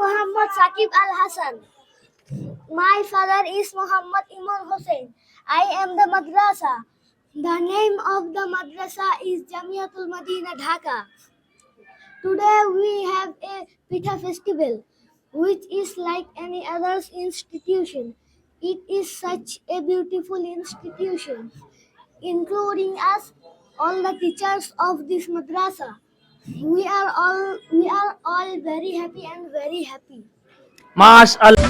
Muhammad Sakib Al Hassan. My father is Muhammad Imam Hussain. I am the madrasa. The name of the madrasa is Jamiatul Madina Dhaka. Today we have a Pitha festival, which is like any other institution. It is such a beautiful institution, including us, all the teachers of this madrasa. We are all we are all very happy and very happy. আল্লাহ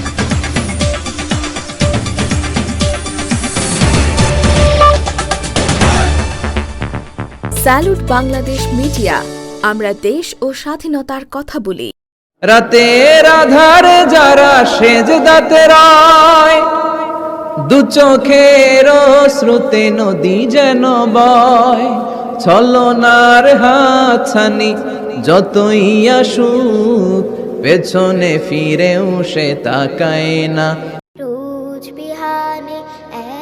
salute Bangladesh media আমরা দেশ ও স্বাধীনতার কথা বলি। রাতের আধারে যারা সেজ দাতে রায় দু চোখের শ্রুতে নদী যেন বয়। ছলনার হাতছানি যতই আসুক, পেছনে ফিরেও সে তাকায় না। রোজ বিহানে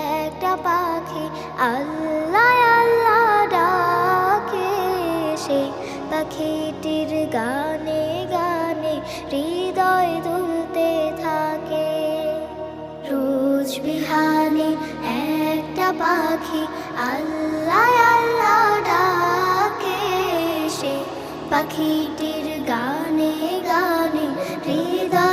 একটা পাখি আল্লাহ আল্লাহ ডাকে সেই পাখিটির গানে গানে হৃদয় দুলতে থাকে। রোজ বিহানে একটা পাখি আল্লাহ পাখিটির গানে গানে হৃদয়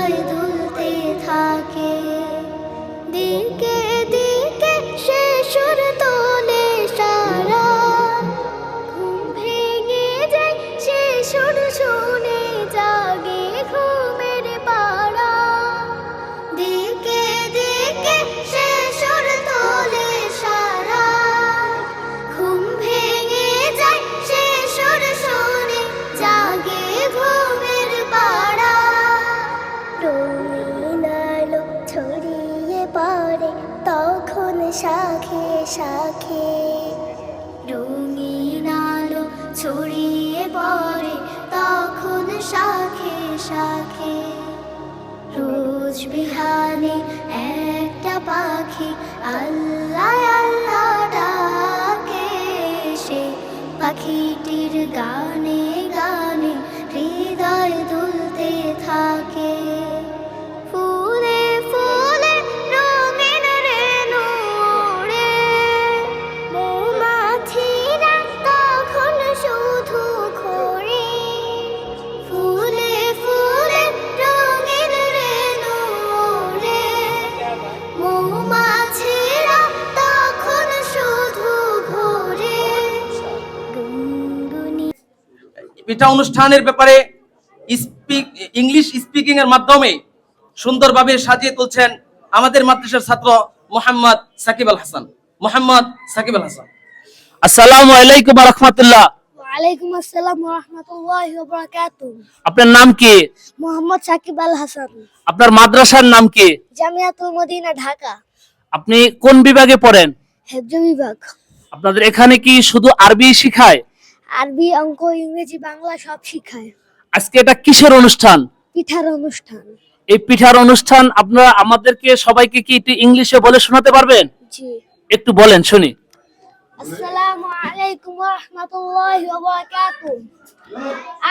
ছড়িয়ে পড়ে তখন শাখে শাখে। রোজ বিহানে একটা পাখি আল্লাহ আল্লাহ। পিঠা অনুষ্ঠানের ব্যাপারে স্পিক ইংলিশ স্পিকিং এর মাধ্যমে সুন্দরভাবে সাজিয়ে তুলছেন আমাদের মাদ্রাসার ছাত্র মোহাম্মদ সাকিব আল হাসান। মোহাম্মদ সাকিব আল হাসান। আসসালামু আলাইকুম রহমতুল্লাহ ওয়ালাইকুম আসসালাম রহমতুল্লাহ বারাকাতুহ আপনার নাম কি? মোহাম্মদ সাকিব আল হাসান। আপনার মাদ্রাসার নাম কি? জামিয়াতুল মদিনা ঢাকা। আপনি কোন বিভাগে পড়েন? হেফজ বিভাগ। আপনাদের এখানে কি শুধু আরবি শিখায়? আরবি অঙ্ক ইংরেজি বাংলা সব শিখায়। আজকে এটা কিসের অনুষ্ঠান? পিঠার অনুষ্ঠান। এই পিঠার অনুষ্ঠান আপনারা আমাদেরকে সবাইকে কি একটু ইংলিশে বলে শোনাতে পারবেন? একটু বলেন শুনি। আসসালামু আলাইকুম রাহমাতুল্লাহি ওয়া বারাকাতুহ।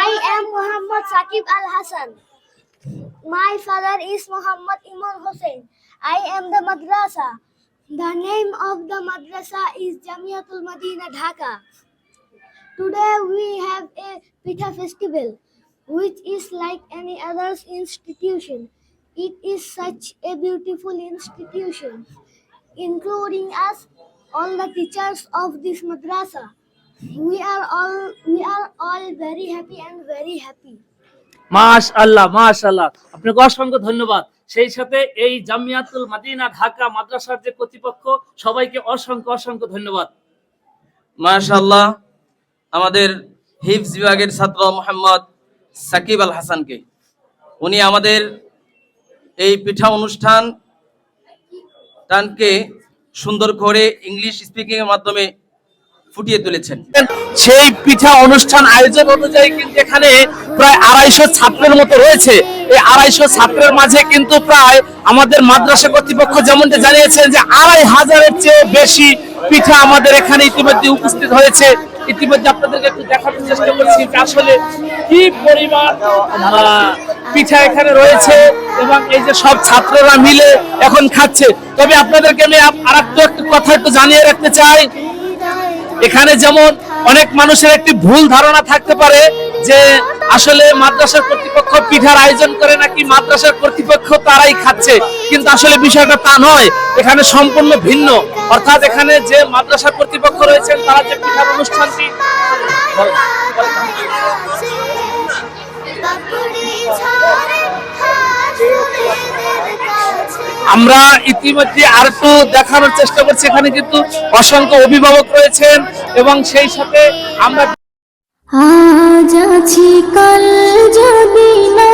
I am Mohammad Sakib Al Hasan my father is Mohammad Imon Hossain I am the madrasa the name of the madrasa is Jamiatul Madina Dhaka Today we have a Pitha festival, which is like any other institution. It is such a beautiful institution, including us, all the teachers of this madrasa. We are all we are all very happy and very happy. মাশ আল্লাহ মাশ আল্লাহ আপনাকে অসংখ্য ধন্যবাদ সেই সাথে এই জামিয়াতুল মাদিনা ঢাকা মাদ্রাসার যে কর্তৃপক্ষ সবাইকে অসংখ্য অসংখ্য ধন্যবাদ মাশাআল্লাহ আমাদের হিফজ বিভাগের ছাত্র মোহাম্মদ সাকিব আল হাসানকে। উনি আমাদের এই পিঠা অনুষ্ঠান টানকে সুন্দর করে ইংলিশ স্পিকিং এর মাধ্যমে ফুটিয়ে তুলেছেন। সেই পিঠা অনুষ্ঠান আয়োজন অনুযায়ী কিন্তু এখানে প্রায় আড়াইশো ছাত্রের মতো রয়েছে। এই আড়াইশো ছাত্রের মাঝে কিন্তু প্রায় আমাদের মাদ্রাসা কর্তৃপক্ষ যেমনটা জানিয়েছেন যে আড়াই হাজারের চেয়ে বেশি পিঠা আমাদের এখানে ইতিমধ্যে উপস্থিত হয়েছে। ইতিমধ্যে আপনাদেরকে একটু দেখানোর চেষ্টা করছি আসলে কি পরিমাণ পিঠা এখানে রয়েছে এবং এই যে সব ছাত্ররা মিলে এখন খাচ্ছে। তবে আপনাদেরকে আমি আর একটা একটু কথা একটু জানিয়ে রাখতে চাই। এখানে যেমন অনেক মানুষের একটি ভুল ধারণা থাকতে পারে যে আসলে মাদ্রাসার কর্তৃপক্ষ পিঠার আয়োজন করে নাকি মাদ্রাসার কর্তৃপক্ষ তারাই খাচ্ছে? কিন্তু আসলে বিষয়টা তা নয়, এখানে সম্পূর্ণ ভিন্ন। অর্থাৎ এখানে যে মাদ্রাসার কর্তৃপক্ষ রয়েছেন, তারা যে পিঠার অনুষ্ঠানটি আমরা ইতিমধ্যে আর একটু দেখানোর চেষ্টা করছি। এখানে কিন্তু অসংখ্য অভিভাবক রয়েছেন এবং সেই সাথে আমরা আজ আছি কাল যদি না।